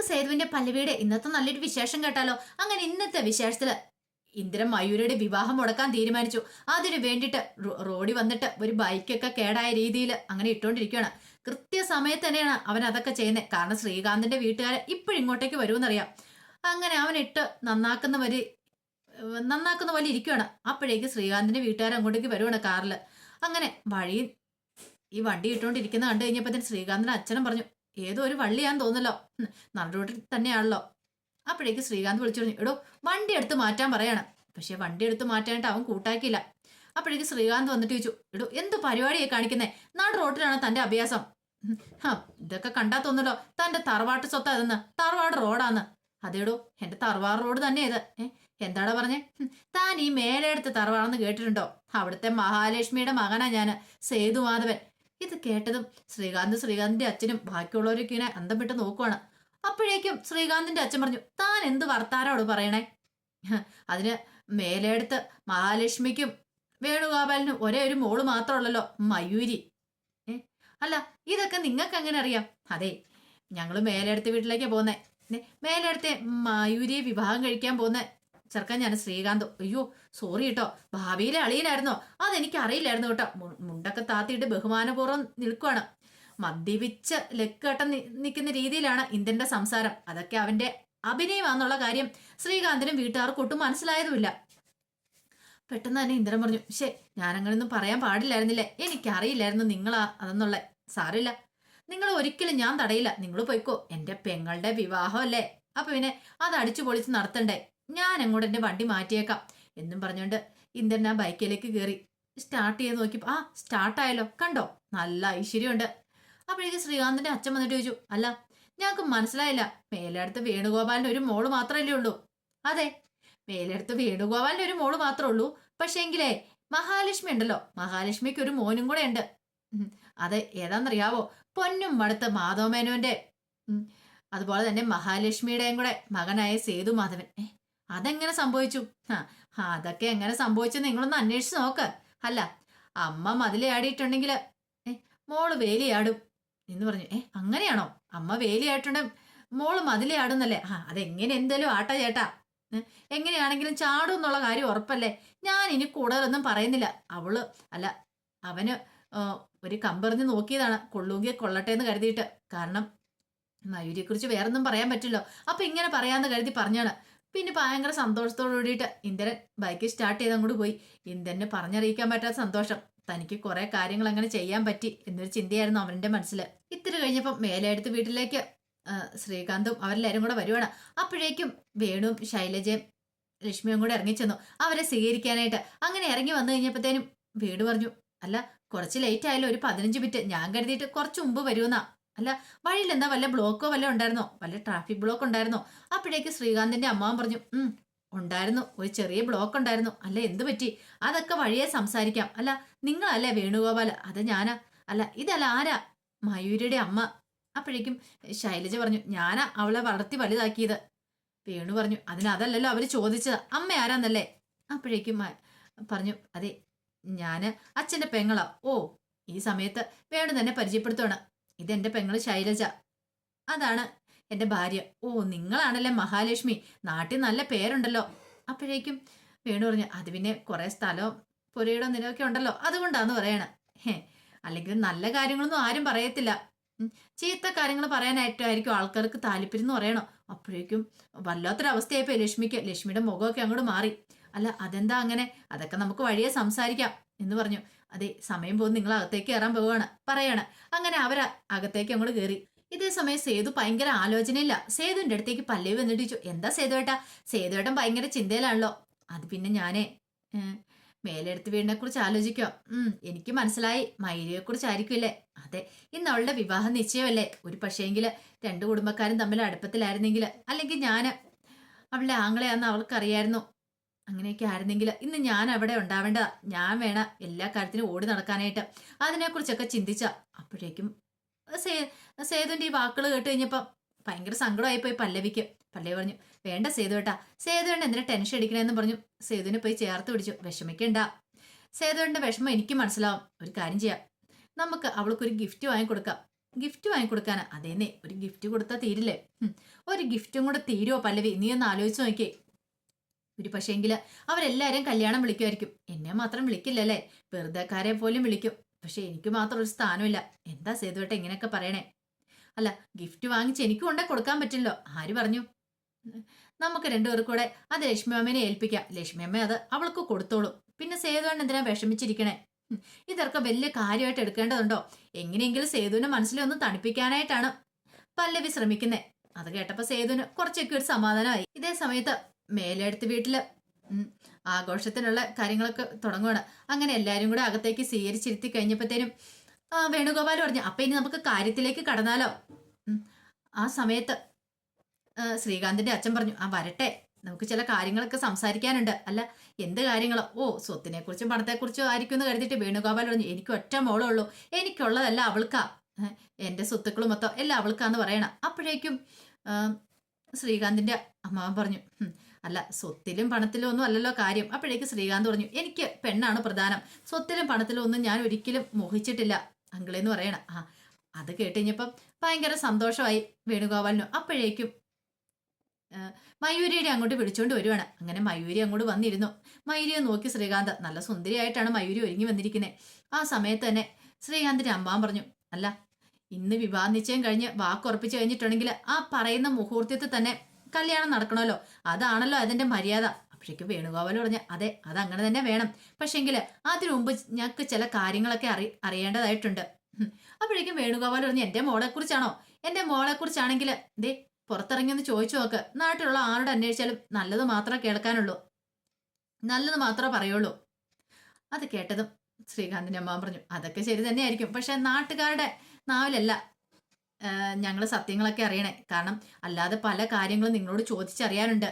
നമുക്ക് സേതുവിന്റെ പല്ലവിയുടെ ഇന്നത്തെ നല്ലൊരു വിശേഷം കേട്ടാലോ? അങ്ങനെ ഇന്നത്തെ വിശേഷത്തിൽ ഇന്ദിര മയൂരിയുടെ വിവാഹം മുടക്കാൻ തീരുമാനിച്ചു. അതിനു വേണ്ടിയിട്ട് റോഡി വന്നിട്ട് ഒരു ബൈക്കൊക്കെ കേടായ രീതിയിൽ അങ്ങനെ ഇട്ടുകൊണ്ടിരിക്കുകയാണ് കൃത്യസമയത്ത് തന്നെയാണ് അവൻ അതൊക്കെ ചെയ്യുന്നത് കാരണം ശ്രീകാന്തിന്റെ വീട്ടുകാരെ ഇപ്പോഴും ഇങ്ങോട്ടേക്ക് വരുമെന്നറിയാം അങ്ങനെ അവൻ ഇട്ട് നന്നാക്കുന്ന വരി നന്നാക്കുന്ന പോലെ ഇരിക്കുകയാണ് അപ്പോഴേക്ക് ശ്രീകാന്തിന്റെ വീട്ടുകാർ അങ്ങോട്ടേക്ക് വരുവാണ് കാറിൽ അങ്ങനെ വഴി ഈ വണ്ടി ഇട്ടുകൊണ്ടിരിക്കുന്ന കണ്ടു കഴിഞ്ഞപ്പോൾ തന്നെ ശ്രീകാന്തിന്റെ അച്ഛനും പറഞ്ഞു ഏതോ ഒരു വള്ളിയാന്ന് തോന്നല്ലോ റോഡിൽ തന്നെയാണല്ലോ. അപ്പോഴേക്ക് ശ്രീകാന്ത് വിളിച്ചു പറഞ്ഞു എടോ വണ്ടി എടുത്ത് മാറ്റാൻ പറയണം. പക്ഷെ വണ്ടി എടുത്ത് മാറ്റാനായിട്ട് അവൻ കൂട്ടാക്കിയില്ല. അപ്പോഴേക്ക് ശ്രീകാന്ത് വന്നിട്ട് ചോദിച്ചു എടോ എന്ത് പരിപാടിയെ കാണിക്കുന്നേ? നാട് റോട്ടിലാണ് തന്റെ അഭ്യാസം? ഇതൊക്കെ കണ്ടാ തോന്നല്ലോ തന്റെ തറവാട്ട് സ്വത്ത് അതെന്ന് തറവാട് റോഡാന്ന്. അതേടോ എന്റെ തറവാട് റോഡ് തന്നെ ഇത്. എന്താടാ പറഞ്ഞേ? താൻ ഈ മേലെടുത്ത് തറവാണെന്ന് കേട്ടിട്ടുണ്ടോ? അവിടുത്തെ മഹാലക്ഷ്മിയുടെ മകനാ ഞാൻ സേതുമാധവൻ. ഇത് കേട്ടതും ശ്രീകാന്ത് ശ്രീകാന്തിന്റെ അച്ഛനും ബാക്കിയുള്ളവരൊക്കെ ഇങ്ങനെ അന്തം വിട്ട് നോക്കുവാണ്. അപ്പോഴേക്കും ശ്രീകാന്തിന്റെ അച്ഛൻ പറഞ്ഞു താൻ എന്ത് വർത്താനോട് പറയണേ? അതിന് മേലെടുത്ത് മഹാലക്ഷ്മിക്കും വേണുഗോപാലിനും ഒരേ ഒരു മോൾ മാത്രമുള്ളല്ലോ മയൂരി. ഏ അല്ല ഇതൊക്കെ നിങ്ങൾക്ക് എങ്ങനെ അറിയാം? അതെ ഞങ്ങൾ മേലെടുത്ത് വീട്ടിലേക്കാ പോകുന്നത് മേലെടുത്തെ മയൂരിയെ വിവാഹം കഴിക്കാൻ പോകുന്ന ചെറുക്കൻ ഞാൻ ശ്രീകാന്ത്. അയ്യോ സോറി കേട്ടോ ഭാവിയിലെ അളിയനായിരുന്നോ? അതെനിക്ക് അറിയില്ലായിരുന്നു കേട്ടോ മുണ്ടൊക്കെ താത്തിയിട്ട് ബഹുമാനപൂർവം നിൽക്കുവാണ്. മദ്യപിച്ച് ലക്കാട്ടം നിൽക്കുന്ന രീതിയിലാണ് ഇന്ത്യന്റെ സംസാരം. അതൊക്കെ അവന്റെ അഭിനയമാണെന്നുള്ള കാര്യം ശ്രീകാന്തിനും വീട്ടുകാർക്ക് ഒട്ടും മനസ്സിലായതുമില്ല. പെട്ടെന്ന് തന്നെ ഇന്ദ്രൻ പറഞ്ഞു ശേ ഞാനങ്ങനൊന്നും പറയാൻ പാടില്ലായിരുന്നില്ലേ? എനിക്കറിയില്ലായിരുന്നു നിങ്ങളാ അതെന്നുള്ള. സാരമില്ല. നിങ്ങൾ ഒരിക്കലും ഞാൻ തടയില്ല. നിങ്ങൾ പോയിക്കോ. എന്റെ പെങ്ങളുടെ വിവാഹമല്ലേ? അപ്പൊ പിന്നെ അത് അടിച്ചു പൊളിച്ച് നടത്തണ്ടേ? ഞാൻ അങ്ങോട്ട് എന്റെ വണ്ടി മാറ്റിയേക്കാം. എന്നും പറഞ്ഞുകൊണ്ട് ഇന്ദ്രൻ ആ ബൈക്കിലേക്ക് കയറി. സ്റ്റാർട്ട് ചെയ്ത് നോക്കിയപ്പോൾ ആ സ്റ്റാർട്ടായല്ലോ കണ്ടോ? നല്ല ഐശ്വര്യമുണ്ട്. അപ്പോഴേക്ക് ശ്രീകാന്തിന്റെ അച്ഛൻ വന്നിട്ട് ചോദിച്ചു അല്ല ഞങ്ങൾക്ക് മനസ്സിലായില്ല മേലടുത്ത് വേണുഗോപാലിന്റെ ഒരു മോൾ മാത്രമല്ലേ ഉള്ളൂ. അതെ മേലടുത്ത് വേണുഗോപാലിന്റെ ഒരു മോൾ മാത്രമേ ഉള്ളൂ. പക്ഷേങ്കിലേ മഹാലക്ഷ്മി ഉണ്ടല്ലോ മഹാലക്ഷ്മിക്ക് ഒരു മോനും കൂടെ ഉണ്ട്. അതെ ഏതാണെന്നറിയാവോ പൊന്നും മടുത്ത മാധവമേനോന്റെ. അതുപോലെ തന്നെ മഹാലക്ഷ്മിയുടെയും കൂടെ മകനായ സേതു മാധവൻ. അതെങ്ങനെ സംഭവിച്ചു? ആ, അതൊക്കെ എങ്ങനെ സംഭവിച്ചു നിങ്ങളൊന്ന് അന്വേഷിച്ച് നോക്ക്. അല്ല അമ്മ മതിലയാടിയിട്ടുണ്ടെങ്കിൽ മോൾ വേലിയാടും എന്ന് പറഞ്ഞു. ഏ അങ്ങനെയാണോ? അമ്മ വേലിയായിട്ടുണ്ട് മോൾ മതിലയാടുന്നല്ലേ ആ അതെങ്ങനെ എന്തേലും ആട്ട ചേട്ടാ. എങ്ങനെയാണെങ്കിലും ചാടും എന്നുള്ള കാര്യം ഉറപ്പല്ലേ? ഞാൻ ഇനി കൂടുതലൊന്നും പറയുന്നില്ല. അവൾ അല്ല അവന് ഒരു കമ്പെറിഞ്ഞ് നോക്കിയതാണ്. കൊള്ളുകിയ കൊള്ളട്ടെ എന്ന് കരുതിയിട്ട്. കാരണം മയൂരിയെക്കുറിച്ച് വേറൊന്നും പറയാൻ പറ്റില്ലോ. അപ്പൊ ഇങ്ങനെ പറയാന്ന് കരുതി പറഞ്ഞാണ്. പിന്നെ ഭയങ്കര സന്തോഷത്തോടു കൂടിയിട്ട് ഇന്ദ്രൻ ബൈക്ക് സ്റ്റാർട്ട് ചെയ്ത് അങ്ങോട്ട് പോയി. ഇന്ദ്രന് പറഞ്ഞറിയിക്കാൻ പറ്റാത്ത സന്തോഷം. തനിക്ക് കുറെ കാര്യങ്ങൾ അങ്ങനെ ചെയ്യാൻ പറ്റി എന്നൊരു ചിന്തയായിരുന്നു അവന്റെ മനസ്സിൽ ഇത്തിരി കഴിഞ്ഞപ്പം മേലെടുത്ത് വീട്ടിലേക്ക് ശ്രീകാന്തും അവരെല്ലാവരും കൂടെ വരുവാണ്. അപ്പോഴേക്കും വേണുവും ശൈലജയും ലക്ഷ്മിയും കൂടെ ഇറങ്ങിച്ചെന്നു അവരെ സ്വീകരിക്കാനായിട്ട്. അങ്ങനെ ഇറങ്ങി വന്നു കഴിഞ്ഞപ്പോഴത്തേനും വീട് പറഞ്ഞു അല്ല കുറച്ച് ലേറ്റ് ആയാലും ഒരു പതിനഞ്ച് മിനിറ്റ് ഞാൻ കരുതിയിട്ട് കുറച്ച് മുമ്പ് വരുമെന്നാ അല്ല വഴിയിൽ എന്താ വല്ല ബ്ലോക്കോ വല്ല ഉണ്ടായിരുന്നോ? വല്ല ട്രാഫിക് ബ്ലോക്ക് ഉണ്ടായിരുന്നോ? അപ്പോഴേക്ക് ശ്രീകാന്തിന്റെ അമ്മാവൻ പറഞ്ഞു ഉം ഉണ്ടായിരുന്നു. ഒരു ചെറിയ ബ്ലോക്ക് ഉണ്ടായിരുന്നു. അല്ല എന്ത് പറ്റി? അതൊക്കെ വഴിയെ സംസാരിക്കാം. അല്ല നിങ്ങളല്ലേ വേണുഗോപാൽ? അത് ഞാനാ. അല്ല ഇതല്ല ആരാ? മയൂരിയുടെ അമ്മ. അപ്പോഴേക്കും ശൈലജ പറഞ്ഞു ഞാനാ അവളെ വളർത്തി വലുതാക്കിയത്. വേണു പറഞ്ഞു അതിനതല്ലല്ലോ അവർ ചോദിച്ചത്. അമ്മ ആരാന്നല്ലേ? അപ്പോഴേക്കും പറഞ്ഞു അതെ ഞാൻ അച്ഛന്റെ പെങ്ങളാ. ഓ ഈ സമയത്ത് വേണു തന്നെ പരിചയപ്പെടുത്തുവാണ്. ഇതെന്റെ പെങ്ങൾ ശൈലജ. അതാണ് എന്റെ ഭാര്യ. ഓ നിങ്ങളാണല്ലേ മഹാലക്ഷ്മി? നാട്ടിൽ നല്ല പേരുണ്ടല്ലോ. അപ്പോഴേക്കും വേണു പറഞ്ഞു അത് പിന്നെ കുറെ സ്ഥലവും പുരയിടം നിലമൊക്കെ ഉണ്ടല്ലോ. അതുകൊണ്ടാന്ന് പറയണ. ഹേ അല്ലെങ്കിൽ നല്ല കാര്യങ്ങളൊന്നും ആരും പറയത്തില്ല. ചീത്ത കാര്യങ്ങൾ പറയാനായിട്ടായിരിക്കും ആൾക്കാർക്ക് താല്പര്യം എന്ന് പറയണോ? അപ്പോഴേക്കും വല്ലാത്തൊരവസ്ഥയായിപ്പോയി ലക്ഷ്മിക്ക്. ലക്ഷ്മിയുടെ മുഖമൊക്കെ അങ്ങോട്ട് മാറി. അല്ല അതെന്താ അങ്ങനെ? അതൊക്കെ നമുക്ക് വഴിയെ സംസാരിക്കാം എന്ന് പറഞ്ഞു. അതെ സമയം പോകും നിങ്ങൾ അകത്തേക്ക് കയറാൻ പോവാണ് പറയാണ്. അങ്ങനെ അവർ അകത്തേക്ക് അങ്ങോട്ട് കയറി. ഇതേ സമയം സേതു ഭയങ്കര ആലോചനയില്ല സേതുവിന്റെ അടുത്തേക്ക് പല്ലവി വന്നിട്ട് ചോദിച്ചു എന്താ സേതുവേട്ടാ സേതുവേട്ടൻ ഭയങ്കര ചിന്തയിലാണല്ലോ. അത് പിന്നെ ഞാനേ മേലെടുത്ത് വീടിനെ കുറിച്ച് ആലോചിക്കുക ഉം എനിക്ക് മനസ്സിലായി മൈരിയെ കുറിച്ചായിരിക്കുമല്ലേ അതെ ഇന്ന് അവളുടെ വിവാഹം നിശ്ചയമല്ലേ? ഒരു പക്ഷേങ്കിൽ രണ്ടു കുടുംബക്കാരും തമ്മിൽ അടുപ്പത്തിലായിരുന്നെങ്കിൽ അല്ലെങ്കിൽ ഞാൻ അവളുടെ ആങ്ങളെയാന്ന് അവൾക്കറിയായിരുന്നു. അങ്ങനെയൊക്കെ ആയിരുന്നെങ്കിൽ ഇന്ന് ഞാൻ അവിടെ ഉണ്ടാവേണ്ടതാ ഞാൻ വേണ എല്ലാ കാര്യത്തിനും ഓടി നടക്കാനായിട്ട്. അതിനെക്കുറിച്ചൊക്കെ ചിന്തിച്ച അപ്പോഴേക്കും സേ സേതുവിന്റെ ഈ വാക്കുകൾ കേട്ട് കഴിഞ്ഞപ്പം ഭയങ്കര സങ്കടമായിപ്പോയി പല്ലവിക്ക്. പല്ലവി പറഞ്ഞു വേണ്ട സേതു ഏട്ടാ സേതുവേണ്ട എന്തിനാ ടെൻഷൻ അടിക്കണേന്ന് പറഞ്ഞു. സേതുവിനെ പോയി ചേർത്ത് പിടിച്ചു. വിഷമിക്കണ്ട. സേതുവേണ്ട വിഷമം എനിക്ക് മനസ്സിലാവും. ഒരു കാര്യം ചെയ്യാം. നമുക്ക് അവൾക്കൊരു ഗിഫ്റ്റ് വാങ്ങിക്കൊടുക്കാം. ഗിഫ്റ്റ് വാങ്ങിക്കൊടുക്കാനാ. അതേന്നെ ഒരു ഗിഫ്റ്റ് കൊടുത്താൽ തീരില്ലേ? ഒരു ഗിഫ്റ്റും കൂടെ തീരുമോ പല്ലവി? നീ ഒന്ന് ആലോചിച്ച് നോക്കിയേ. ഒരു പക്ഷേങ്കിൽ അവരെല്ലാവരും കല്യാണം വിളിക്കുമായിരിക്കും. എന്നെ മാത്രം വിളിക്കില്ലല്ലേ? വെറുതെക്കാരെ പോലും വിളിക്കും. പക്ഷെ എനിക്ക് മാത്രം ഒരു സ്ഥാനമില്ല. എന്താ സേതുവേട്ട ഇങ്ങനെയൊക്കെ പറയണേ? അല്ല ഗിഫ്റ്റ് വാങ്ങിച്ച് എനിക്ക് കൊണ്ടേ കൊടുക്കാൻ പറ്റില്ലോ ആര് പറഞ്ഞു? നമുക്ക് രണ്ടുപേർക്കും കൂടെ അത് ലക്ഷ്മി അമ്മേനെ ഏൽപ്പിക്കാം. ലക്ഷ്മി അമ്മ അത് അവൾക്ക് കൊടുത്തോളൂ. പിന്നെ സേതുവേണ്ണ എന്തിനാ വിഷമിച്ചിരിക്കണേ? ഇതൊക്കെ വലിയ കാര്യമായിട്ട് എടുക്കേണ്ടതുണ്ടോ? എങ്ങനെയെങ്കിലും സേതുവിനെ മനസ്സിലൊന്ന് തണുപ്പിക്കാനായിട്ടാണ് പല്ലവി ശ്രമിക്കുന്നത് അത് കേട്ടപ്പോ സേതുവിന് കുറച്ചൊക്കെ ഒരു സമാധാനമായി. ഇതേ സമയത്ത് മേലെടുത്ത് വീട്ടിൽ. ആഘോഷത്തിനുള്ള കാര്യങ്ങളൊക്കെ തുടങ്ങുകയാണ് അങ്ങനെ എല്ലാവരും കൂടെ അകത്തേക്ക് സ്വീകരിച്ചിരുത്തി കഴിഞ്ഞപ്പോഴത്തേനും വേണുഗോപാൽ പറഞ്ഞു അപ്പൊ ഇനി നമുക്ക് കാര്യത്തിലേക്ക് കടന്നാലോ? ആ സമയത്ത് ശ്രീകാന്തിന്റെ അച്ഛൻ പറഞ്ഞു ആ വരട്ടെ. നമുക്ക് ചില കാര്യങ്ങളൊക്കെ സംസാരിക്കാനുണ്ട്. അല്ല എന്ത് കാര്യങ്ങളോ? ഓ സ്വത്തിനെ കുറിച്ചും പണത്തെക്കുറിച്ചും ആയിരിക്കും എന്ന് കരുതിയിട്ട് വേണുഗോപാൽ പറഞ്ഞു എനിക്ക് ഒറ്റ മോളേ ഉള്ളൂ. എനിക്കുള്ളതല്ല അവൾക്കാ. എന്റെ സ്വത്തുക്കളും മൊത്തം എല്ലാം അവൾക്കാന്ന് പറയണം. അപ്പോഴേക്കും ശ്രീകാന്തിന്റെ അമ്മാവൻ പറഞ്ഞു "ഹും, അല്ല സ്വത്തിലും പണത്തിലും ഒന്നും അല്ലല്ലോ കാര്യം. അപ്പോഴേക്ക് ശ്രീകാന്ത് പറഞ്ഞു എനിക്ക് പെണ്ണാണ് പ്രധാനം. സ്വത്തിലും പണത്തിലും ഒന്നും ഞാൻ ഒരിക്കലും മോഹിച്ചിട്ടില്ല. അങ്കിളെന്ന് പറയണം ആ അത് കേട്ട് കഴിഞ്ഞപ്പം ഭയങ്കര സന്തോഷമായി വേണുഗോപാലിനും. അപ്പോഴേക്കും മയൂരിയുടെ അങ്ങോട്ട് വിളിച്ചുകൊണ്ട് വരുവാണ്. അങ്ങനെ മയൂരി അങ്ങോട്ട് വന്നിരുന്നു. മയൂരിയെ നോക്കി ശ്രീകാന്ത് നല്ല സുന്ദരിയായിട്ടാണ് മയൂരി ഒരുങ്ങി വന്നിരിക്കുന്നത് ആ സമയത്ത് തന്നെ ശ്രീകാന്തിന്റെ അമ്മാൻ പറഞ്ഞു അല്ല ഇന്ന് വിവാഹ നിശ്ചയം കഴിഞ്ഞ് വാക്കുറപ്പിച്ച് കഴിഞ്ഞിട്ടുണ്ടെങ്കിൽ ആ പറയുന്ന മുഹൂർത്തത്തിൽ തന്നെ കല്യാണം നടക്കണമല്ലോ. അതാണല്ലോ അതിന്റെ മര്യാദ. അപ്പോഴേക്കും വേണുഗോപാൽ പറഞ്ഞു അതെ അത് അങ്ങനെ തന്നെ വേണം. പക്ഷെങ്കിൽ അതിനു മുമ്പ് ഞങ്ങൾക്ക് ചില കാര്യങ്ങളൊക്കെ അറി അറിയേണ്ടതായിട്ടുണ്ട്. അപ്പോഴേക്കും വേണുഗോപാൽ മോളെ കുറിച്ചാണോ എന്റെ മോളെ കുറിച്ചാണെങ്കിൽ ദേ പുറത്തിറങ്ങി ഒന്ന് ചോദിച്ചു നോക്ക്. നാട്ടിലുള്ള ആരോട് അന്വേഷിച്ചാലും നല്ലത് മാത്രമേ കേൾക്കാനുള്ളൂ. നല്ലത് മാത്രമേ പറയുള്ളൂ. അത് കേട്ടതും ശ്രീകാന്തിന്റെ അമ്മ പറഞ്ഞു അതൊക്കെ ശരി തന്നെയായിരിക്കും. പക്ഷെ നാട്ടുകാരുടെ നാവിലല്ല ഞങ്ങൾ സത്യങ്ങളൊക്കെ അറിയണേ. കാരണം അല്ലാതെ പല കാര്യങ്ങളും നിങ്ങളോട് ചോദിച്ചറിയാനുണ്ട്.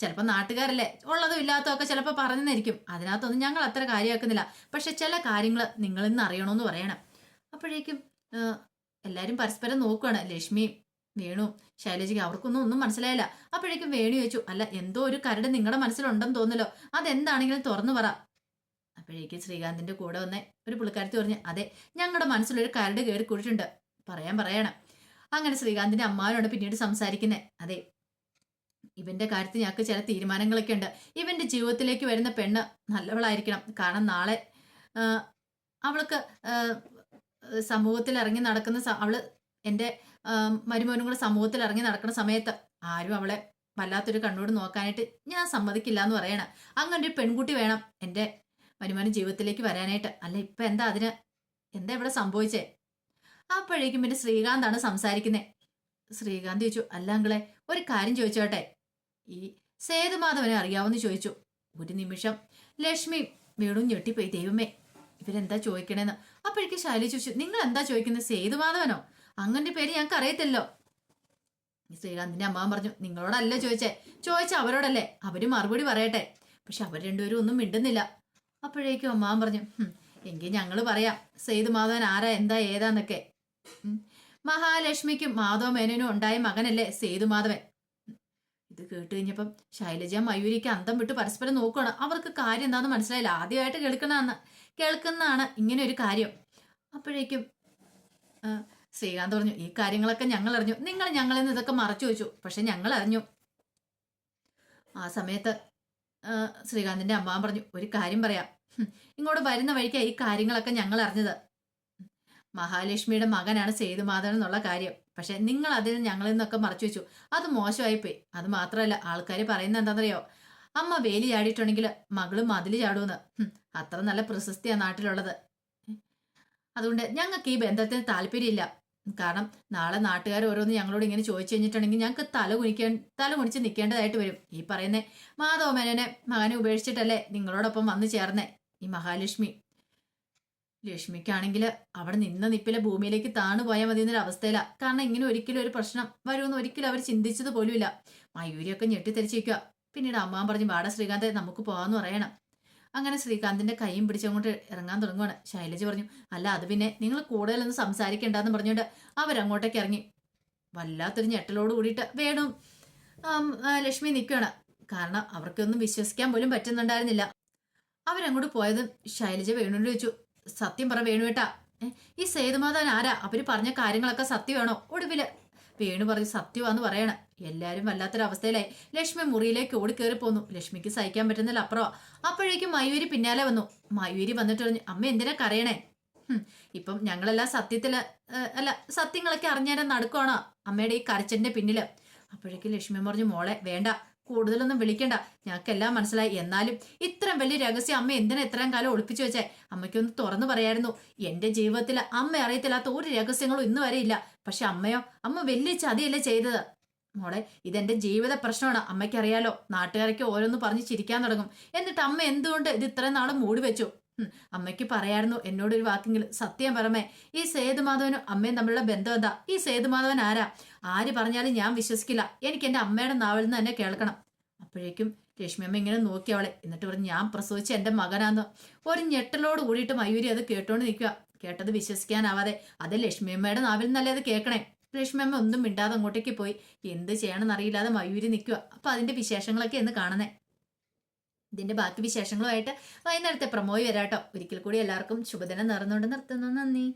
ചിലപ്പോൾ നാട്ടുകാരല്ലേ? ഉള്ളതും ഇല്ലാത്തതൊക്കെ ചിലപ്പോൾ പറഞ്ഞെന്നിരിക്കും അതിനകത്തൊന്നും ഞങ്ങൾ അത്ര കാര്യമാക്കുന്നില്ല. പക്ഷെ ചില കാര്യങ്ങൾ നിങ്ങളിൽ നിന്ന് അറിയണമെന്ന് പറയണം. അപ്പോഴേക്കും എല്ലാവരും പരസ്പരം നോക്കുകയാണ് ലക്ഷ്മി വേണു ശൈലജയ്ക്ക് അവർക്കൊന്നും ഒന്നും മനസ്സിലായില്ല. അപ്പോഴേക്കും വേണു ചോദിച്ചു അല്ല എന്തോ ഒരു കരട് നിങ്ങളുടെ മനസ്സിലുണ്ടെന്ന് തോന്നലോ അതെന്താണെങ്കിലും തുറന്നു പറ. അപ്പോഴേക്കും ശ്രീകാന്തിന്റെ കൂടെ വന്ന ഒരു പുള്ളിക്കാരത്തി പറഞ്ഞു അതെ ഞങ്ങളുടെ മനസ്സിലൊരു കരട് കയറി കൂടിയിട്ടുണ്ട് പറയാൻ പറയണം. അങ്ങനെ ശ്രീകാന്തിന്റെ അമ്മാവനോട് പിന്നീട് സംസാരിക്കുന്നത് അതെ ഇവന്റെ കാര്യത്തിൽ ഞങ്ങൾക്ക് ചില തീരുമാനങ്ങളൊക്കെ ഉണ്ട്. ഇവന്റെ ജീവിതത്തിലേക്ക് വരുന്ന പെണ്ണ് നല്ലവളായിരിക്കണം. കാരണം നാളെ അവൾക്ക് സമൂഹത്തിൽ ഇറങ്ങി നടക്കുന്ന അവൾ എന്റെ മരുമോനും കൂടെ സമൂഹത്തിൽ ഇറങ്ങി നടക്കുന്ന സമയത്ത് ആരും അവളെ വല്ലാത്തൊരു കണ്ണോട് നോക്കാനായിട്ട് ഞാൻ സമ്മതിക്കില്ല എന്ന് പറയണം. അങ്ങനെ ഒരു പെൺകുട്ടി വേണം എന്റെ മരുമോനും ജീവിതത്തിലേക്ക് വരാനായിട്ട്. അല്ല ഇപ്പൊ എന്താ അതിന് എന്താ ഇവിടെ സംഭവിച്ചേ? അപ്പോഴേക്കും പിന്നെ ശ്രീകാന്താണ് സംസാരിക്കുന്നത് ശ്രീകാന്ത് ചോദിച്ചു അല്ല അങ്കിളെ ഒരു കാര്യം ചോദിച്ചോട്ടെ? ഈ സേതുമാധവനെ അറിയാവുന്ന ചോദിച്ചു. ഒരു നിമിഷം ലക്ഷ്മി വീണും ഞെട്ടിപ്പോയി ദൈവമേ ഇവരെന്താ ചോദിക്കണേന്ന്? അപ്പോഴേക്കും ശൈലി ചോദിച്ചു നിങ്ങൾ എന്താ ചോദിക്കുന്നത് സേതുമാധവനോ? അങ്ങനെ പേര് ഞങ്ങൾക്ക് അറിയത്തില്ലോ. ശ്രീകാന്തിന്റെ അമ്മാവൻ പറഞ്ഞു നിങ്ങളോടല്ല ചോദിച്ചേ ചോദിച്ച അവരോടല്ലേ അവർ മറുപടി പറയട്ടെ. പക്ഷെ അവർ രണ്ടുപേരും ഒന്നും മിണ്ടുന്നില്ല. അപ്പോഴേക്കും അമ്മാവൻ പറഞ്ഞു എങ്കിൽ ഞങ്ങൾ പറയാം മാധവൻ ആരാ എന്താ ഏതാന്നൊക്കെ. മഹാലക്ഷ്മിക്കും മാധവ മേനോനും ഉണ്ടായ മകനല്ലേ സേതുമാധവൻ. ഇത് കേട്ട് കഴിഞ്ഞപ്പം ശൈലജ മയൂരിക്ക് അന്തം വിട്ട് പരസ്പരം നോക്കുകയാണ് അവർക്ക് കാര്യം എന്താന്ന് മനസ്സിലായില്ല. ആദ്യമായിട്ട് കേൾക്കണമെന്ന് കേൾക്കുന്നതാണ് ഇങ്ങനെ ഒരു കാര്യം. അപ്പോഴേക്കും ശ്രീകാന്ത് പറഞ്ഞു ഈ കാര്യങ്ങളൊക്കെ ഞങ്ങൾ അറിഞ്ഞു നിങ്ങൾ ഞങ്ങളിൽ നിന്ന് ഇതൊക്കെ മറച്ചു വെച്ചു. പക്ഷെ ഞങ്ങൾ അറിഞ്ഞു ആ സമയത്ത് ശ്രീകാന്തിന്റെ അമ്മാവൻ പറഞ്ഞു ഒരു കാര്യം പറയാം. ഇങ്ങോട്ട് വരുന്ന വഴിക്കാ ഈ കാര്യങ്ങളൊക്കെ ഞങ്ങൾ അറിഞ്ഞത് മഹാലക്ഷ്മിയുടെ മകനാണ് സേതുമാധവൻ എന്നുള്ള കാര്യം. പക്ഷെ നിങ്ങൾ അതിന് ഞങ്ങളിൽ നിന്നൊക്കെ മറച്ചു വെച്ചു. അത് മോശമായി പോയി. അത് മാത്രമല്ല ആൾക്കാർ പറയുന്നത് എന്താണെന്നറിയോ? അമ്മ വേലി ചാടിയിട്ടുണ്ടെങ്കിൽ മകളും മതിൽ ചാടുമെന്ന്. അത്ര നല്ല പ്രശസ്തിയാണ് നാട്ടിലുള്ളത്. അതുകൊണ്ട് ഞങ്ങൾക്ക് ഈ ബന്ധത്തിന് താല്പര്യമില്ല. കാരണം നാളെ നാട്ടുകാർ ഓരോന്ന് ഞങ്ങളോട് ഇങ്ങനെ ചോദിച്ചു കഴിഞ്ഞിട്ടുണ്ടെങ്കിൽ ഞങ്ങൾക്ക് തല കുനിക്കാൻ തല കുനിച്ച് നിൽക്കേണ്ടതായിട്ട് വരും. ഈ പറയുന്ന മാധവ മേനനെ മകനെ ഉപേക്ഷിച്ചിട്ടല്ലേ നിങ്ങളോടൊപ്പം വന്നു ചേർന്നേ? ഈ മഹാലക്ഷ്മി ലക്ഷ്മിക്കാണെങ്കിൽ അവിടെ നിന്ന നിപ്പിലെ ഭൂമിയിലേക്ക് താണു പോയാൽ മതി എന്നൊരു അവസ്ഥയില. കാരണം ഇങ്ങനെ ഒരിക്കലും ഒരു പ്രശ്നം വരുമെന്ന് ഒരിക്കലും അവർ ചിന്തിച്ചത് പോലുമില്ല. മയൂരിയൊക്കെ ഞെട്ടിത്തെരിച്ചിരിക്കുക പിന്നീട് അമ്മ പറഞ്ഞു വാടാ ശ്രീകാന്തെ നമുക്ക് പോകാമെന്ന് പറയണം. അങ്ങനെ ശ്രീകാന്തിന്റെ കൈയും പിടിച്ചങ്ങോട്ട് ഇറങ്ങാൻ തുടങ്ങുവാണ്. ശൈലജ പറഞ്ഞു അല്ല അത് പിന്നെ നിങ്ങൾ കൂടുതലൊന്നും സംസാരിക്കേണ്ടെന്ന് പറഞ്ഞുകൊണ്ട് അവരങ്ങോട്ടേക്ക് ഇറങ്ങി. വല്ലാത്തൊരു ഞെട്ടലോട് കൂടിയിട്ട് വേണു ലക്ഷ്മി നിൽക്കുകയാണ് കാരണം അവർക്കൊന്നും വിശ്വസിക്കാൻ പോലും പറ്റുന്നുണ്ടായിരുന്നില്ല. അവരങ്ങോട്ട് പോയതും ശൈലജ വേണുവിനോട് ചോദിച്ചു സത്യം പറ വേണുവേട്ടാ ഏ "ഏ, ഈ സേതുമാധവൻ ആരാ? അവർ പറഞ്ഞ കാര്യങ്ങളൊക്കെ സത്യമാണോ? ഒടുവിൽ വേണു പറഞ്ഞു സത്യമാന്ന് പറയണ. എല്ലാരും വല്ലാത്തൊരവസ്ഥയിലായി. ലക്ഷ്മി മുറിയിലേക്ക് ഓടിക്കേറി പോന്നു. ലക്ഷ്മിക്ക് സഹിക്കാൻ പറ്റുന്നില്ല അപ്പുറമാ അപ്പോഴേക്കും മയൂരി പിന്നാലെ വന്നു. മയൂരി വന്നിട്ട് പറഞ്ഞു അമ്മ എന്തിനാ കരയണേ? ഇപ്പം ഞങ്ങളെല്ലാം സത്യത്തിൽ അല്ല സത്യങ്ങളൊക്കെ അറിഞ്ഞാലും നടക്കുവാണോ അമ്മയുടെ ഈ കരച്ചന്റെ പിന്നിൽ? അപ്പോഴേക്കും ലക്ഷ്മി പറഞ്ഞു മോളെ വേണ്ട. കൂടുതലൊന്നും വിളിക്കണ്ട. ഞങ്ങൾക്കെല്ലാം മനസ്സിലായി. എന്നാലും ഇത്രയും വലിയ രഹസ്യം അമ്മ എന്തിനാ ഇത്രയും കാലം ഒളിപ്പിച്ചു വെച്ചേ? അമ്മയ്ക്കൊന്ന് തുറന്നു പറയായിരുന്നു. എന്റെ ജീവിതത്തിൽ അമ്മ അറിയത്തില്ലാത്ത ഒരു രഹസ്യങ്ങളും ഇന്ന് വരെ ഇല്ല. പക്ഷെ അമ്മയോ? അമ്മ വലിയ ചതിയല്ലേ ചെയ്തത്? മോളെ ഇതെന്റെ ജീവിത പ്രശ്നമാണ്. അമ്മയ്ക്കറിയാലോ നാട്ടുകാരൊക്കെ ഓരോന്ന് പറഞ്ഞ് ചിരിക്കാൻ തുടങ്ങും. എന്നിട്ട് അമ്മ എന്തുകൊണ്ട് ഇത് ഇത്രയും നാളും മൂടി വെച്ചു? അമ്മയ്ക്ക് പറയായിരുന്നു എന്നോടൊരു വാക്കെങ്കിലും സത്യം പറമേ ഈ സേതുമാധവനും അമ്മയും തമ്മിലുള്ള ബന്ധം എന്താ? ഈ സേതുമാധവൻ ആരാ? ആര് പറഞ്ഞാലും ഞാൻ വിശ്വസിക്കില്ല. എനിക്ക് എന്റെ അമ്മയുടെ നാവിൽ നിന്ന് തന്നെ കേൾക്കണം. അപ്പോഴേക്കും അമ്മ ഇങ്ങനെ നോക്കി അവളെ. എന്നിട്ട് പറഞ്ഞു ഞാൻ പ്രസവിച്ച എന്റെ മകനാന്ന്. ഒരു ഞെട്ടലോട് കൂടിയിട്ട് മയൂരി അത് കേട്ടോണ്ട് നിൽക്കുക കേട്ടത് വിശ്വസിക്കാനാവാതെ അത് ലക്ഷ്മി അമ്മയുടെ നാവിൽ നിന്നല്ലേ അത് കേൾക്കണേ? ലക്ഷ്മി അമ്മ ഒന്നും മിണ്ടാതെ അങ്ങോട്ടേക്ക് പോയി. എന്ത് ചെയ്യണമെന്ന് അറിയില്ലാതെ മയൂരി നിൽക്കുക അപ്പൊ അതിന്റെ വിശേഷങ്ങളൊക്കെ എന്ന് കാണുന്നേ. ഇതിന്റെ ബാക്കി വിശേഷങ്ങളുമായിട്ട് വൈകുന്നേരത്തെ പ്രമോയി വരാട്ടോ. ഒരിക്കൽ കൂടി എല്ലാവർക്കും ശുഭദിനം നേർന്നുകൊണ്ട് നിർത്തുന്നു. നന്ദി.